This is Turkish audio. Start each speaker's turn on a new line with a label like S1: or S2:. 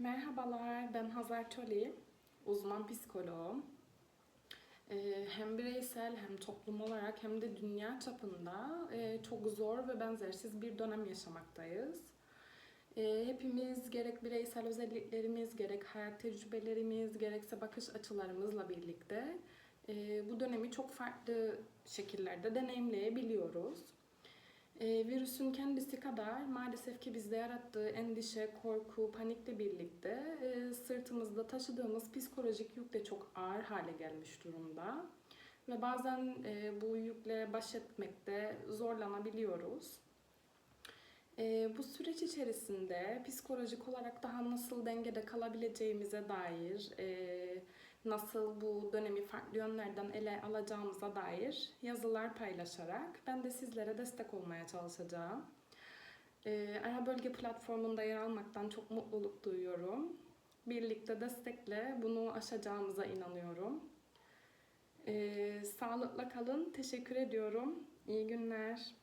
S1: Merhabalar, ben Hazar Çoli, uzman psikoloğum. Ee, Hem bireysel hem toplum olarak hem de dünya çapında e, çok zor ve benzersiz bir dönem yaşamaktayız. Ee, Hepimiz gerek bireysel özelliklerimiz, gerek hayat tecrübelerimiz, gerekse bakış açılarımızla birlikte e, bu dönemi çok farklı şekillerde deneyimleyebiliyoruz. Ee, virüsün kendisi kadar maalesef ki bizde yarattığı endişe, korku, panikle birlikte e, sırtımızda taşıdığımız psikolojik yük de çok ağır hale gelmiş durumda. Ve bazen e, bu yükle baş etmekte zorlanabiliyoruz. E, bu süreç içerisinde psikolojik olarak daha nasıl dengede kalabileceğimize dair, e, nasıl bu dönemi farklı yönlerden ele alacağımıza dair yazılar paylaşarak ben de sizlere destek olmaya çalışacağım. E, Ara Bölge platformunda yer almaktan çok mutluluk duyuyorum. Birlikte destekle bunu aşacağımıza inanıyorum. E, sağlıkla kalın. Teşekkür ediyorum. İyi günler.